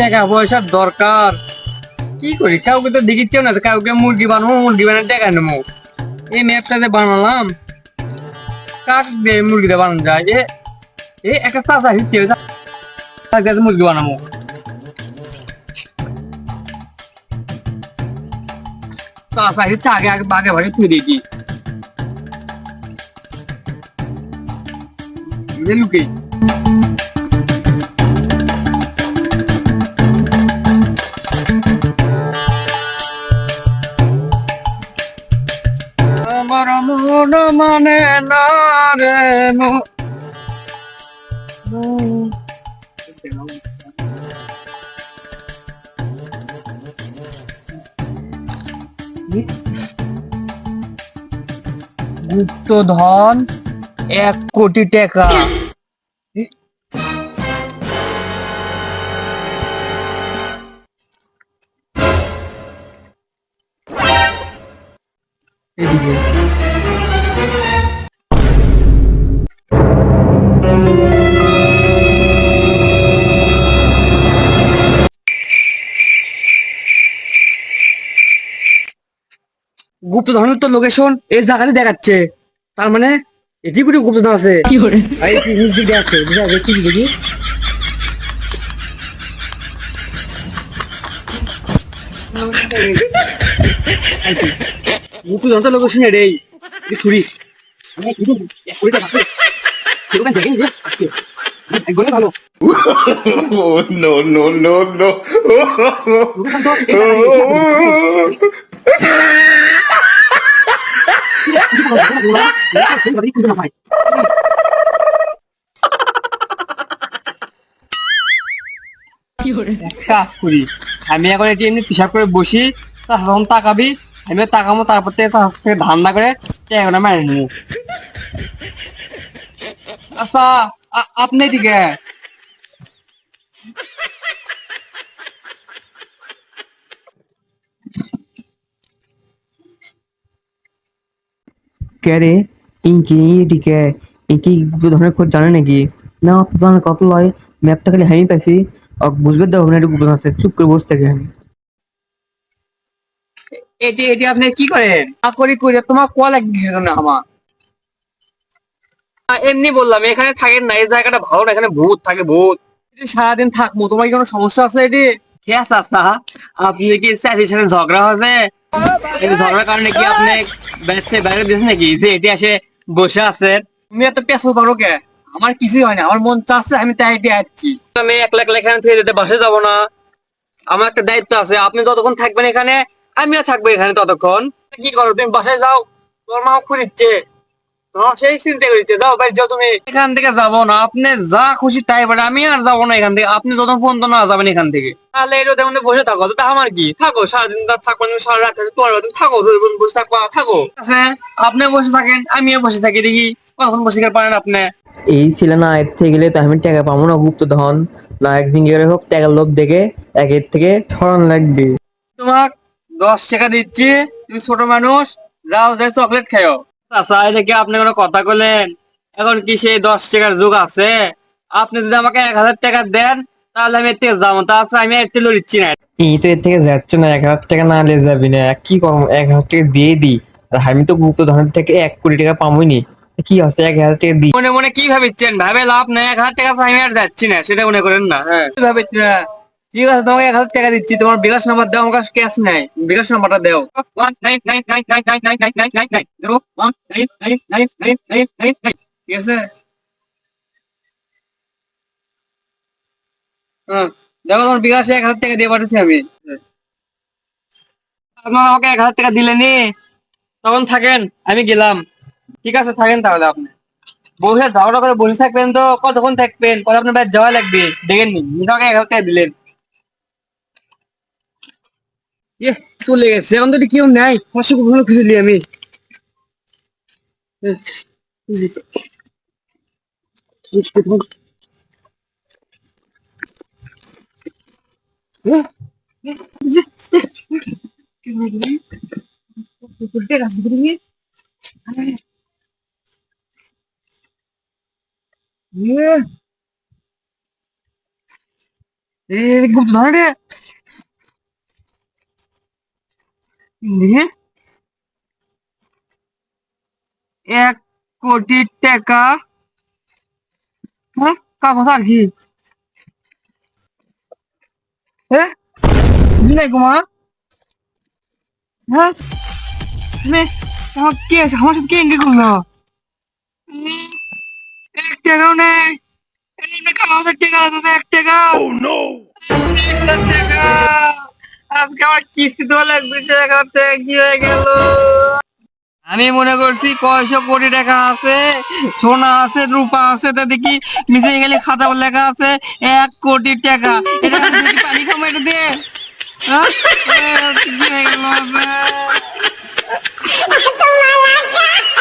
টাকা পয়সার দরকার। কি করি? কাউকে তো দেখিচ্ছেও না কাউকে মুরগি বানাবো, মুরগি বানিয়ে টাকা নেব। এই ম্যাপটা যে বানালাম কাক দিয়ে মুরগিটা বানানো যায়? যে এ, একটা চাষা হিচ্ছে মুরগি বানাবো। চাষা আগে আগে ভাগে তুই দেখি লুকে মন মানে না রে মো- গুপ্তধন এক কোটি টাকা। এদিকে। গুপ্তধনের তো লোকেশন এই জায়গাতে দেখাচ্ছে। তার মানে এটি কোনো গুপ্তধন আছে। কি নিজ দিকে কি দেখি গুপ্তধন তো লোকেশন এটাই ছুরি। আমি কিন্তু আছে। সেরকম দেখেনি ভালো। Oh no no no no! Location তো এই জায়গায়। কাজ করি। আমি এখন এটি এমনি পিসাব করে বসি তখন তাকাবি আমি তাকাবো তারপর থেকে ধান্দা করে ট্যাগটা মেরে নেব আচ্ছা আপনি এদিকে। কে রে ইনকি এদিকে ইনকি ধরনের খোঁজ জানে নাকি? না জানার কত লয়। ম্যাপটা খালি হামি পাইছি। বুঝবে দেবো না একটু গুগল আছে। চুপ করে বসে থাকে আমি এটি এটি আপনি কি করেন? না করি, করে। তোমার কল না আমার? এমনি বললাম, এখানে থাকেন না, এই জায়গাটা ভালো না, এখানে ভূত থাকে, ভূত। সারাদিন থাকব, তোমার কি কোনো সমস্যা আছে এটি? আপনি কি স্যারের সাথে ঝগড়া হবে ঝগড়ার কারণে কি আপনি বাইরে দিয়েছেন নাকি? যে এটি আসে বসে আছে। তুমি এত পেছল পারো কে? আমার কিছুই হয় না, আমার মন চাচ্ছে আমি তাই এটি আসছি আমি এক লাখ এখানে থেকে যেতে বাসে যাব না। আমার একটা দায়িত্ব আছে, আপনি যতক্ষণ থাকবেন এখানে, আমিও থাকব এখানে ততক্ষণ। কি করো, তুমি বাসায় যাও, তোমার মা খুঁজছে সেই চিন্তা করিচ্ছে যাও ভাই যাও তুমি। এখান থেকে যাব না আপনি যা খুশি তাই বলে আমি আর যাব না এখান থেকে। আপনি যত পর্যন্ত না যাবেন এখান থেকে। তাহলে এই রোদের মধ্যে বসে থাকো তা আমার কি? থাকো সারাদিন তা থাকব সারা রাত তোমার তুমি থাকো মধ্যে বসে থাকবা থাকো। আছে? আপনি বসে থাকেন আমিও বসে থাকি দেখি কখন বসে পারেন আপনি। এই ছিল না এর থেকে গেলে তো আমি টাকা পাবো না গুপ্ত ধন না এক জিঙ্গের হোক টাকার লোভ দেখে এক এর থেকে সরান লাগবে। তোমাক দশ টাকা দিচ্ছি তুমি ছোট মানুষ যাও যাই চকলেট খাও আচ্ছা এটা কি আপনি কোনো কথা বললেন এখন কি সেই দশ টাকার যুগ আছে? আপনি যদি আমাকে এক হাজার টাকা দেন তাহলে আমি এর থেকে যাব। তাছাড়া আমি এর থেকে লড়িচ্ছি না। এই তো এর থেকে যাচ্ছে না এক হাজার টাকা না নিয়ে যাবি না। কি করব? এক হাজার টাকা দিয়ে দিই আর আমি তো গুপ্ত ধনের থেকে এক কোটি টাকা পাবোই নি কি হচ্ছে? এক হাজার টাকা দিই মনে মনে কি ভাবিচ্ছেন? ভাবে লাভ নেই এক হাজার টাকা আমি আর যাচ্ছি না সেটা মনে করেন না হ্যাঁ। ভাবিচ্ছি না ঠিক আছে তোমাকে এক হাজার টাকা দিচ্ছি তোমার বিকাশ নাম্বার দাও আমার ক্যাশ নাই বিকাশ নাম্বারটা দাও ঠিক আছে দেখো তোমার এক হাজার টাকা দিয়ে পাঠাচ্ছি আমি আপনার আমাকে এক হাজার টাকা দিলেনি তখন থাকেন আমি গেলাম ঠিক আছে থাকেন তাহলে আপনি বসে ধরো করে বসে থাকবেন তো কতক্ষণ থাকবেন কত আপনার যাওয়া লাগবে দেখেন নি এক হাজার টাকা দিলেন ইয়ে চলে গেছে এখন তো এটি কেউ নাই পাঁচশো কখনো খুঁজলি আমি এ, বুঝলি তো। এ, এ, যে, এ, কি হলো? কুকুরটা কাছে করে নিয়ে, আরে, এ, এ গুপ্ত ধরে রে দেখি এক কোটি টাকা হ্যাঁ কাগজ আর কি? হ্যাঁ কুমার? হ্যাঁ আমার কে আমার সাথে কে এঙ্গে করল? উম, এক টাকাও নেই। টাকা এক টাকা। এক টাকা। আজকে আমার কিস্তি লাগবে, সে টাকাতে কি হয়ে গেল। আমি মনে করছি কয়শো কোটি টাকা আছে, সোনা আছে, রূপা আছে তা দেখি নিচে গেলে খাতা লেখা আছে? এক কোটি টাকা। পানি খাব এটা দিয়ে? হ্যাঁ?